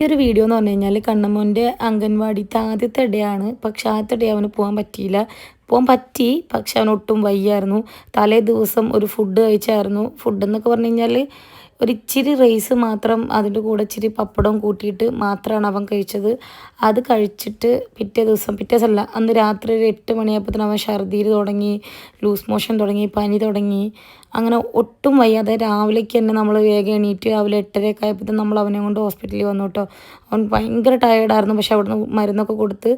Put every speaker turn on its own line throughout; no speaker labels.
ഈ ഒരു വീഡിയോ എന്ന് പറഞ്ഞു കഴിഞ്ഞാൽ കണ്ണമ്മോന്റെ അംഗൻവാടിത്തെ ആദ്യത്തെ ഇടയാണ് പക്ഷെ ആദ്യത്തെ ഇടയെ അവന് പോകാൻ പറ്റിയില്ല. പോകാൻ പറ്റി പക്ഷെ അവൻ ഒട്ടും വയ്യായിരുന്നു. തലേ ദിവസം ഒരു ഫുഡ് കഴിച്ചായിരുന്നു. ഫുഡ് എന്നൊക്കെ പറഞ്ഞു കഴിഞ്ഞാൽ ഒരു ഇച്ചിരി റൈസ് മാത്രം അതിന്റെ കൂടെ ഇച്ചിരി പപ്പടവും കൂട്ടിയിട്ട് മാത്രമാണ് അവൻ കഴിച്ചത്. അത് കഴിച്ചിട്ട് പിറ്റേ ദിവസം പിറ്റേ ദിവസമല്ല അന്ന് രാത്രി ഒരു എട്ട് മണിയായപ്പോഴത്തേനും അവൻ ഛർദിയിൽ തുടങ്ങി ലൂസ് മോഷൻ തുടങ്ങി പനി തുടങ്ങി. അങ്ങനെ ഒട്ടും വയ്യാതെ രാവിലേക്ക് തന്നെ നമ്മൾ വേഗം എണീറ്റ് രാവിലെ എട്ടരയൊക്കെ ആയപ്പോഴത്തേനും നമ്മൾ അവനെ കൊണ്ട് ഹോസ്പിറ്റലിൽ വന്നു കേട്ടോ. അവൻ ഭയങ്കര ടയേർഡായിരുന്നു പക്ഷെ അവിടുന്ന് മരുന്നൊക്കെ കൊടുത്ത്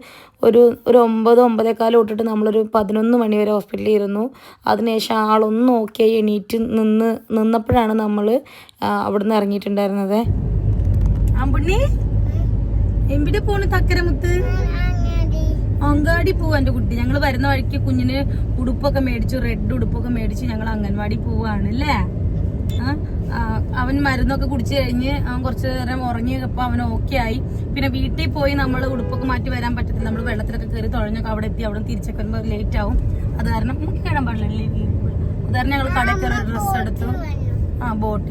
ഒരു ഒരു ഒമ്പത് ഒമ്പതേക്കാലം തൊട്ടിട്ട് നമ്മളൊരു പതിനൊന്ന് മണി വരെ ഹോസ്പിറ്റലിൽ ഇരുന്നു. അതിനുശേഷം ആളൊന്നും ഓക്കെ എണീറ്റ് നിന്ന് നിന്നപ്പോഴാണ് നമ്മൾ അവിടുന്ന് ഇറങ്ങിയിട്ടുണ്ടായിരുന്നത്. അമ്പുണ്ണി എവിടെ പോണ് തക്കരമുത്ത്? അങ്കാടി പോവാ എന്റെ കുട്ടി. ഞങ്ങൾ വരുന്ന വഴിക്ക് കുഞ്ഞിന് ഉടുപ്പൊക്കെ മേടിച്ചു റെഡ് ഉടുപ്പൊക്കെ മേടിച്ച് ഞങ്ങൾ അംഗൻവാടി പോവാണ് അല്ലേ? അവൻ മരുന്നൊക്കെ കുടിച്ചു കഴിഞ്ഞ് അവൻ കുറച്ചു നേരം ഉറങ്ങിയപ്പോ അവൻ ഓക്കെ ആയി. പിന്നെ വീട്ടിൽ പോയി നമ്മൾ ഉടുപ്പൊക്കെ മാറ്റി വരാൻ പറ്റത്തില്ല. നമ്മൾ വെള്ളത്തിലൊക്കെ കയറി തുഴഞ്ഞൊക്കെ അവിടെ എത്തി. അവിടെ തിരിച്ചൊക്കെ വരുമ്പോൾ ലേറ്റ് ആവും. അത് കാരണം നമുക്ക് കേടാൻ പാടില്ല. അത് കാരണം ഞങ്ങൾ കടയിൽ കയറി ഡ്രസ്സ് എടുത്തു. ആ ബോട്ട്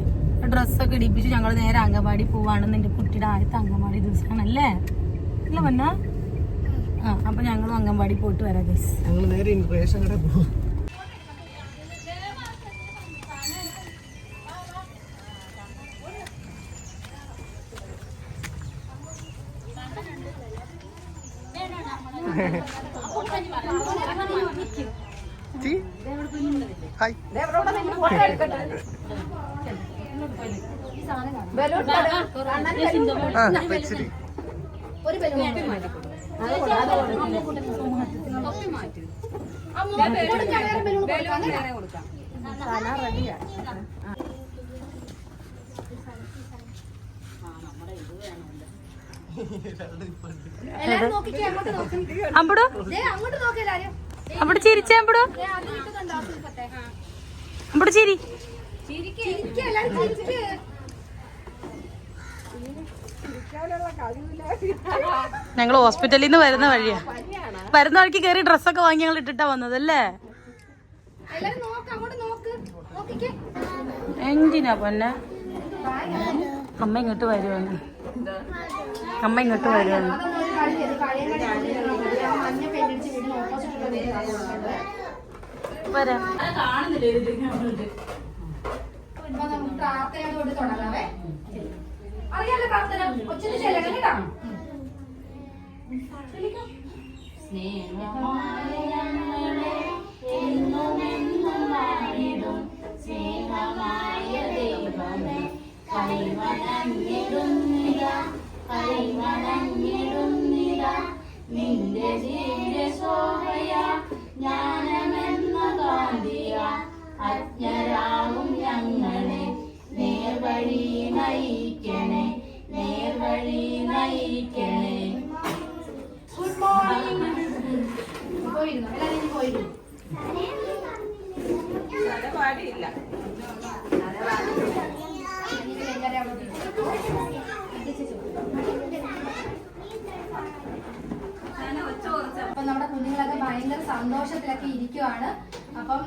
ഡ്രസ്സൊക്കെ ഇടിപ്പിച്ച് ഞങ്ങൾ നേരെ അംഗൻവാടി പോവാണെന്ന് എന്റെ കുട്ടിയുടെ ആദ്യത്തെ അംഗൻവാടി ദിവസമാണല്ലേ ഇല്ല പൊന്നാ? ആ അപ്പൊ ഞങ്ങളും അംഗൻവാടി പോയിട്ട് വരാം ഗൈസ്
ഞങ്ങൾ നേരെ റേഷൻ കട പോകും ഹായ്. ആ വെച്ചിട്ട്
അമ്പടോ? അമ്പട് ചിരിച്ചേ അമ്പടോ? അമ്പട് ചിരി.
ചിരിക്ക് എല്ലാരും ചിരിക്ക്
ഞങ്ങൾ ഹോസ്പിറ്റലിൽ നിന്ന് വരുന്ന വഴിയാ. വരുന്ന വഴിക്ക് കയറി ഡ്രസ്സൊക്കെ വാങ്ങി ഞങ്ങൾ ഇട്ടിട്ടാ വന്നത് അല്ലേ
എല്ലാരും നോക്ക് അങ്ങോട്ട് നോക്ക് നോക്കിക്കേ
എന്തിനാ പൊന്നെ? അമ്മ ഇങ്ങോട്ട് വരുവാണ്. അമ്മ ഇങ്ങോട്ട് വരുവാണ്.
അതൊന്നും അറിയാലോ പ്രാർത്ഥന. കൊച്ചിന് ചെല്ലണം കേട്ടോ ഗുഡ് മോർണിംഗ് നയിക്കണേ. ഗുഡ് മോർണിംഗ് പോയിരുന്നു എല്ലാവരും അവിടെ ഇരിക്കും. അപ്പൊ നമ്മുടെ കുഞ്ഞുങ്ങളൊക്കെ ഭയങ്കര സന്തോഷത്തിലൊക്കെ ഇരിക്കുവാണ്. അപ്പം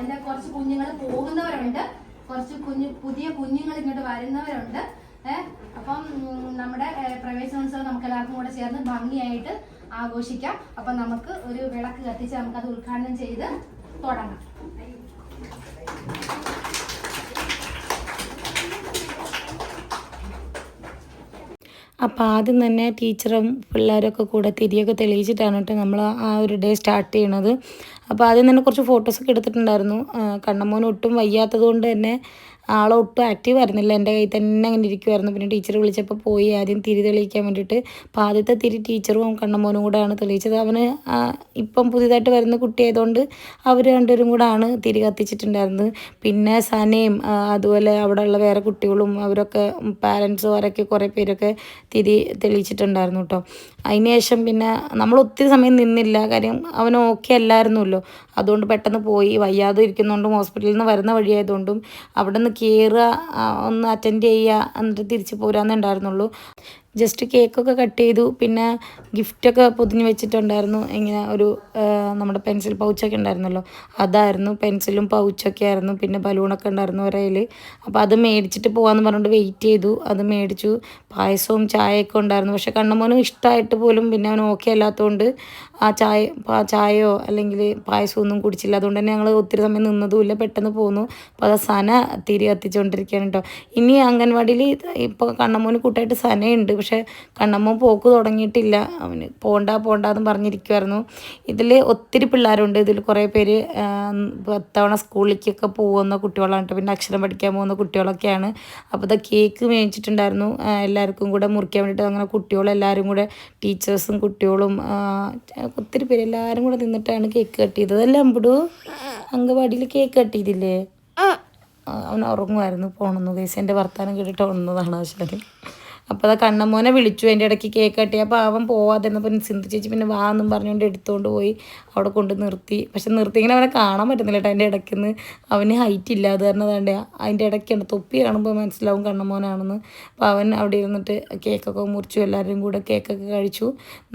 എന്റെ കുറച്ച് കുഞ്ഞുങ്ങൾ പോകുന്നവരുണ്ട്. കുറച്ച് കുഞ്ഞു പുതിയ കുഞ്ഞുങ്ങൾ ഇങ്ങോട്ട് വരുന്നവരുണ്ട്. ഏഹ് അപ്പം നമ്മുടെ പ്രവേശനോത്സവം നമുക്ക് എല്ലാവർക്കും കൂടെ ചേർന്ന് ഭംഗിയായിട്ട് ആഘോഷിക്കാം. അപ്പൊ നമുക്ക് ഒരു വിളക്ക് കത്തിച്ച് നമുക്കത് ഉദ്ഘാടനം ചെയ്ത് തുടങ്ങാം.
അപ്പോൾ ആദ്യം തന്നെ ടീച്ചറും പിള്ളേരൊക്കെ കൂടെ തിരിയൊക്കെ തെളിയിച്ചിട്ടാണ് കേട്ടോ നമ്മൾ ആ ഒരു ഡേ സ്റ്റാർട്ട് ചെയ്യണത്. അപ്പോൾ ആദ്യം തന്നെ കുറച്ച് ഫോട്ടോസൊക്കെ എടുത്തിട്ടുണ്ടായിരുന്നു. ആ, കണ്ണമ്മോൻ ഒട്ടും വയ്യാത്തത് കൊണ്ട് തന്നെ ആളെ ഒട്ടും ആക്റ്റീവ് ആയിരുന്നില്ല. എന്റെ കയ്യിൽ തന്നെ അങ്ങനെ ഇരിക്കുമായിരുന്നു പിന്നെ ടീച്ചർ വിളിച്ചപ്പോൾ പോയി ആദ്യം തിരി തെളിയിക്കാൻ വേണ്ടിയിട്ട്. അപ്പോൾ ആദ്യത്തെ തിരി ടീച്ചറും കണ്ണമ്മോനും കൂടെയാണ് തെളിയിച്ചത്. അവന് ഇപ്പം പുതിയതായിട്ട് വരുന്ന കുട്ടിയായതുകൊണ്ട് അവർ രണ്ടുപേരും കൂടാണ് തിരി കത്തിച്ചിട്ടുണ്ടായിരുന്നത്. പിന്നെ സനയും അതുപോലെ ഉള്ള വേറെ കുട്ടികളും അവരൊക്കെ പാരൻസും അവരൊക്കെ കുറേ പേരൊക്കെ തിരി തെളിയിച്ചിട്ടുണ്ടായിരുന്നു കേട്ടോ. അതിനുശേഷം പിന്നെ നമ്മൾ ഒത്തിരി സമയം നിന്നില്ല. കാര്യം അവൻ ഓക്കെ അല്ലായിരുന്നല്ലോ. അതുകൊണ്ട് പെട്ടെന്ന് പോയി. വയ്യാതെ ഇരിക്കുന്നതുകൊണ്ടും ഹോസ്പിറ്റലിൽ നിന്ന് വരുന്ന വഴിയായതുകൊണ്ടും അവിടെ നിന്ന് കയറുക ഒന്ന് അറ്റൻഡ് ചെയ്യുക എന്നിട്ട് തിരിച്ച് പോരാന്നേ ഉണ്ടായിരുന്നുള്ളൂ ജസ്റ്റ് കേക്കൊക്കെ കട്ട് ചെയ്തു. പിന്നെ ഗിഫ്റ്റൊക്കെ പൊതിഞ്ഞ് വെച്ചിട്ടുണ്ടായിരുന്നു. ഇങ്ങനെ ഒരു നമ്മുടെ പെൻസിൽ പൗച്ചൊക്കെ ഉണ്ടായിരുന്നല്ലോ. അതായിരുന്നു പെൻസിലും പൗച്ചൊക്കെ ആയിരുന്നു. പിന്നെ ബലൂണൊക്കെ ഉണ്ടായിരുന്നു ഒരയിൽ അപ്പോൾ അത് മേടിച്ചിട്ട് പോകാമെന്ന് പറഞ്ഞിട്ട് വെയിറ്റ് ചെയ്തു. അത് മേടിച്ചു. പായസവും ചായയൊക്കെ ഉണ്ടായിരുന്നു. പക്ഷെ കണ്ണമോനും ഇഷ്ടമായിട്ട് പോലും പിന്നെ അവൻ ഓക്കെ അല്ലാത്തതുകൊണ്ട് ആ ചായ ചായയോ അല്ലെങ്കിൽ പായസവും ഒന്നും കുടിച്ചില്ല. അതുകൊണ്ട് തന്നെ ഞങ്ങൾ ഒത്തിരി സമയം നിന്നതുമില്ല. പെട്ടെന്ന് പോന്നു. അപ്പോൾ അത് സന തിരി കത്തിച്ചുകൊണ്ടിരിക്കുകയാണ് കേട്ടോ ഇനി അംഗൻവാടിയിൽ ഇപ്പോൾ കണ്ണമോന് കൂട്ടായിട്ട് സനയുണ്ട്. പക്ഷേ കണ്ണമ്മ പോക്ക് തുടങ്ങിയിട്ടില്ല. അവന് പോണ്ട പോണ്ട എന്ന് പറഞ്ഞിരിക്കുമായിരുന്നു ഇതിൽ ഒത്തിരി പിള്ളേരുണ്ട്. ഇതിൽ കുറേ പേര് പത്തവണ സ്കൂളിലേക്കൊക്കെ പോകുന്ന കുട്ടികളാണ് കേട്ടോ. പിന്നെ അക്ഷരം പഠിക്കാൻ പോകുന്ന കുട്ടികളൊക്കെയാണ്. അപ്പോൾ ഇതാ കേക്ക് മേടിച്ചിട്ടുണ്ടായിരുന്നു. എല്ലാവർക്കും കൂടെ മുറിക്കാൻ വേണ്ടിയിട്ട് അങ്ങനെ കുട്ടികളെല്ലാവരും കൂടെ ടീച്ചേഴ്സും കുട്ടികളും ഒത്തിരി പേര് എല്ലാവരും കൂടെ നിന്നിട്ടാണ് കേക്ക് കട്ട് ചെയ്തത്. അല്ലേ അമ്പടു? അങ്കവാടിയിൽ കേക്ക് കട്ട് ചെയ്തില്ലേ? അവൻ ഉറങ്ങുമായിരുന്നു. പോണെന്ന്. കേസ് എന്റെ വർത്താനം കേട്ടിട്ട് ഉണർന്നതാണ് ആശാന്. അപ്പോൾ അത് കണ്ണമ്മോനെ വിളിച്ചു എന്റെ ഇടയ്ക്ക് കേക്ക് കട്ടി. അപ്പോൾ അവൻ പോവാതെ എന്നപ്പോൾ സിന്ധു ചേച്ചി പിന്നെ വാ എന്നും പറഞ്ഞുകൊണ്ട് എടുത്തുകൊണ്ട് പോയി അവിടെ കൊണ്ട് നിർത്തി. പക്ഷെ നിർത്തി ഇങ്ങനെ അവനെ കാണാൻ പറ്റുന്നില്ല കേട്ടോ അതിന്റെ ഇടയ്ക്ക് നിന്ന് അവന് ഹൈറ്റ് ഇല്ല അത് കാരണം അതാണ്ട് അതിന്റെ ഇടയ്ക്കാണ് തൊപ്പി കാണുമ്പോൾ മനസ്സിലാവും കണ്ണമ്മോനാണെന്ന് അപ്പോൾ അവൻ അവിടെ ഇരുന്നിട്ട് കേക്കൊക്കെ മുറിച്ചു എല്ലാവരും കൂടെ കേക്കൊക്കെ കഴിച്ചു.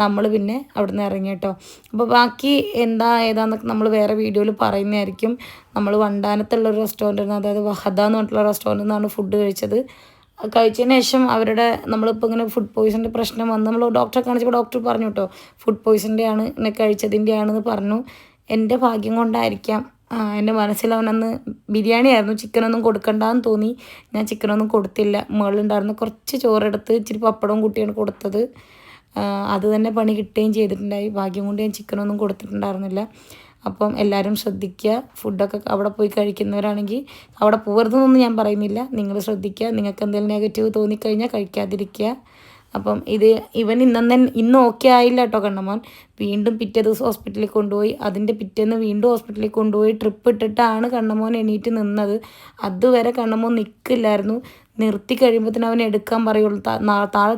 നമ്മൾ പിന്നെ അവിടെ നിന്ന് ഇറങ്ങി കേട്ടോ അപ്പോൾ ബാക്കി എന്താ ഏതാന്നൊക്കെ നമ്മൾ വേറെ വീഡിയോയിൽ പറയുന്നതായിരിക്കും. നമ്മൾ വണ്ടാനത്തുള്ള ഒരു റെസ്റ്റോറന്റ് അതായത് വഹദ എന്ന് പറഞ്ഞിട്ടുള്ള റെസ്റ്റോറന്റിൽ നിന്നാണ് ഫുഡ് കഴിച്ചത്. കഴിച്ചതിന് ശേഷം അവരുടെ നമ്മളിപ്പോൾ ഇങ്ങനെ ഫുഡ് പോയിസന്റെ പ്രശ്നം വന്ന് നമ്മൾ ഡോക്ടറെ കാണിച്ചപ്പോൾ ഡോക്ടർ പറഞ്ഞു കേട്ടോ ഫുഡ് പോയിസന്റെ ആണ് എന്നെ കഴിച്ചതിന്റെ ആണെന്ന് പറഞ്ഞു. എന്റെ ഭാഗ്യം കൊണ്ടായിരിക്കാം. എന്റെ മനസ്സിൽ അവനന്ന് ബിരിയാണി ആയിരുന്നു ചിക്കനൊന്നും കൊടുക്കണ്ടെന്ന് തോന്നി. ഞാൻ ചിക്കനൊന്നും കൊടുത്തില്ല. മുകളിലുണ്ടായിരുന്ന കുറച്ച് ചോറെടുത്ത് ഇച്ചിരി പപ്പടവും കുട്ടിയാണ് കൊടുത്തത്. അത് തന്നെ പണി കിട്ടുകയും ചെയ്തിട്ടുണ്ടായി. ഭാഗ്യം കൊണ്ട് ഞാൻ ചിക്കനൊന്നും കൊടുത്തിട്ടുണ്ടായിരുന്നില്ല. അപ്പം എല്ലാവരും ശ്രദ്ധിക്കുക. ഫുഡൊക്കെ അവിടെ പോയി കഴിക്കുന്നവരാണെങ്കിൽ അവിടെ പോകരുതെന്നൊന്നും ഞാൻ പറയുന്നില്ല. നിങ്ങൾ ശ്രദ്ധിക്കുക. നിങ്ങൾക്ക് എന്തെങ്കിലും നെഗറ്റീവ് തോന്നിക്കഴിഞ്ഞാൽ കഴിക്കാതിരിക്കുക. അപ്പം ഇത് ഇവൻ ഇന്നെ ഇന്ന് ഓക്കെ ആയില്ല കേട്ടോ കണ്ണമോൻ. വീണ്ടും പിറ്റേ ദിവസം ഹോസ്പിറ്റലിൽ കൊണ്ടുപോയി. അതിന്റെ പിറ്റേന്ന് വീണ്ടും ഹോസ്പിറ്റലിൽ കൊണ്ടുപോയി ട്രിപ്പ് ഇട്ടിട്ടാണ് കണ്ണമോൻ എണീറ്റ് നിന്നത്. അതുവരെ കണ്ണമോൻ നിൽക്കില്ലായിരുന്നു നിർത്തി കഴിയുമ്പോഴത്തേന് അവൻ എടുക്കാൻ പറയുള്ളൂ. താഴെ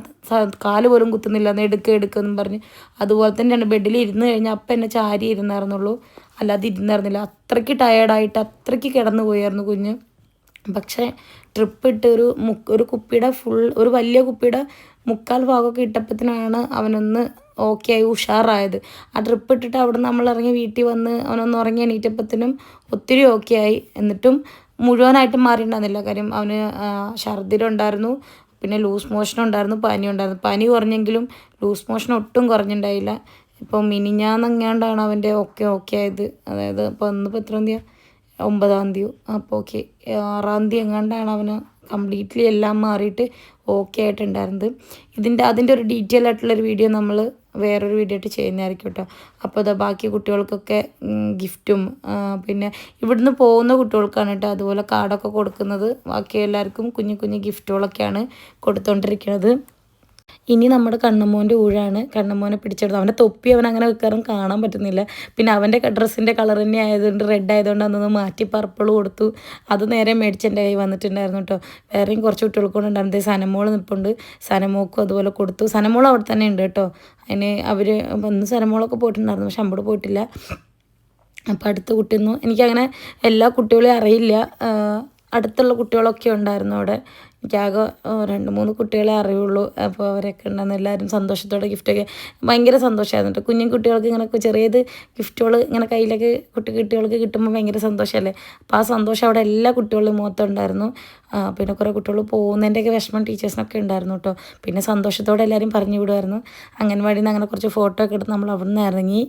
കാൽ പോലും കുത്തുന്നില്ല. എന്ന് എടുക്കുക എടുക്കുമെന്നും പറഞ്ഞ്. അതുപോലെ തന്നെയാണ് ബെഡിൽ ഇരുന്ന് കഴിഞ്ഞാൽ അപ്പം എന്നെ ചാരി ഇരുന്നായിരുന്നുള്ളൂ. അല്ലാതെ ഇരുന്നായിരുന്നില്ല. അത്രയ്ക്ക് ടയേർഡായിട്ട് അത്രയ്ക്ക് കിടന്നു പോയായിരുന്നു കുഞ്ഞ്. പക്ഷേ ട്രിപ്പ് ഇട്ട് ഒരു മുക്ക് ഒരു കുപ്പിയുടെ ഫുൾ ഒരു വലിയ കുപ്പിയുടെ മുക്കാൽ ഭാഗമൊക്കെ ഇട്ടപ്പത്തിനാണ് അവനൊന്ന് ഓക്കെ ആയി ഉഷാറായത്. ആ ട്രിപ്പ് ഇട്ടിട്ട് അവിടെ നമ്മൾ ഇറങ്ങി വീട്ടിൽ വന്ന് അവനൊന്ന് ഉറങ്ങി എണീറ്റപ്പത്തിനും ഒത്തിരി ഓക്കെ ആയി. എന്നിട്ടും മുഴുവനായിട്ട് മാറിയിട്ടുണ്ടായിരുന്നില്ല. കാര്യം അവന് ഛർദിലുണ്ടായിരുന്നു പിന്നെ ലൂസ് മോഷൻ ഉണ്ടായിരുന്നു പനി ഉണ്ടായിരുന്നു. പനി കുറഞ്ഞെങ്കിലും ലൂസ് മോഷൻ ഒട്ടും കുറഞ്ഞിട്ടുണ്ടായില്ല ഇപ്പോൾ മിനിഞ്ഞാന്നെങ്ങാണ്ടാണ് അവന്റെ ഒക്കെ ഓക്കെ ആയത്. അതായത് ഇപ്പോൾ ഇന്നിപ്പോൾ എത്രാം തീയതി ഒമ്പതാം തീയതി. അപ്പോൾ ഓക്കെ ആറാം തീയതി എങ്ങാണ്ടാണ് അവന് കംപ്ലീറ്റ്ലി എല്ലാം മാറിയിട്ട് ഓക്കെ ആയിട്ടുണ്ടായിരുന്നത്. ഇതിന്റെ അതിന്റെ ഒരു ഡീറ്റെയിൽ ആയിട്ടുള്ളൊരു വീഡിയോ നമ്മൾ വേറൊരു വീഡിയോ ആയിട്ട് ചെയ്യുന്നതായിരിക്കും കേട്ടോ. അപ്പോൾ അതാ ബാക്കി കുട്ടികൾക്കൊക്കെ ഗിഫ്റ്റും പിന്നെ ഇവിടുന്ന് പോകുന്ന കുട്ടികൾക്കാണ് കേട്ടോ അതുപോലെ കാർഡൊക്കെ കൊടുക്കുന്നത്. ബാക്കി എല്ലാവർക്കും കുഞ്ഞു കുഞ്ഞു ഗിഫ്റ്റുകളൊക്കെയാണ് കൊടുത്തുകൊണ്ടിരിക്കുന്നത് ഇനി നമ്മുടെ കണ്ണമ്മോന്റെ ഊഴാണ്. കണ്ണമ്മോനെ പിടിച്ചെടുത്ത് അവന്റെ തൊപ്പി അവൻ അങ്ങനെ വെക്കാറും കാണാൻ പറ്റുന്നില്ല. പിന്നെ അവന്റെ ഡ്രസ്സിന്റെ കളർ തന്നെ ആയതുകൊണ്ട് റെഡ് ആയതുകൊണ്ട് അന്നൊന്ന് മാറ്റി പർപ്പിൾ കൊടുത്തു. അത് നേരെ മേടിച്ച് കൈ വന്നിട്ടുണ്ടായിരുന്നു കേട്ടോ വേറെയും കുറച്ച് കുട്ടികൾക്കൊണ്ട് ഉണ്ടായിരുന്നത് സനമോൾ നിൽപ്പുണ്ട്. സനമോക്കും അതുപോലെ കൊടുത്തു. സനമോൾ അവിടെ തന്നെ ഉണ്ട് കേട്ടോ അതിന് അവർ വന്ന് സനമോളൊക്കെ പോയിട്ടുണ്ടായിരുന്നു. പക്ഷെ അമ്പട് പോയിട്ടില്ല. അപ്പോൾ അടുത്ത കുട്ടിയൊന്നും എനിക്കങ്ങനെ എല്ലാ കുട്ടികളെയും അറിയില്ല. അടുത്തുള്ള കുട്ടികളൊക്കെ ഉണ്ടായിരുന്നു അവിടെ. എനിക്കാകെ രണ്ട് മൂന്ന് കുട്ടികളെ അറിയുള്ളൂ അപ്പോൾ അവരൊക്കെ ഉണ്ടെന്ന് എല്ലാവരും സന്തോഷത്തോടെ ഗിഫ്റ്റൊക്കെ ഭയങ്കര സന്തോഷമായിരുന്നു കേട്ടോ കുഞ്ഞു കുട്ടികൾക്ക് ഇങ്ങനെ ചെറിയത് ഗിഫ്റ്റുകൾ ഇങ്ങനെ കയ്യിലേക്ക് കുട്ടി കുട്ടികൾക്ക് കിട്ടുമ്പോൾ ഭയങ്കര സന്തോഷമല്ലേ അപ്പോൾ ആ സന്തോഷം അവിടെ എല്ലാ കുട്ടികളുടെ മുഖത്തുണ്ടായിരുന്നു പിന്നെ കുറേ കുട്ടികൾ പോകുന്നതിന്റെയൊക്കെ വിഷമം ടീച്ചേഴ്സിനൊക്കെ ഉണ്ടായിരുന്നു കേട്ടോ പിന്നെ സന്തോഷത്തോടെ എല്ലാവരും പറഞ്ഞു വിടുമായിരുന്നു അംഗൻവാടിയിൽ നിന്ന് അങ്ങനെ കുറച്ച് ഫോട്ടോ ഒക്കെ എടുത്ത് നമ്മൾ അവിടെ നിന്ന് ഇറങ്ങി.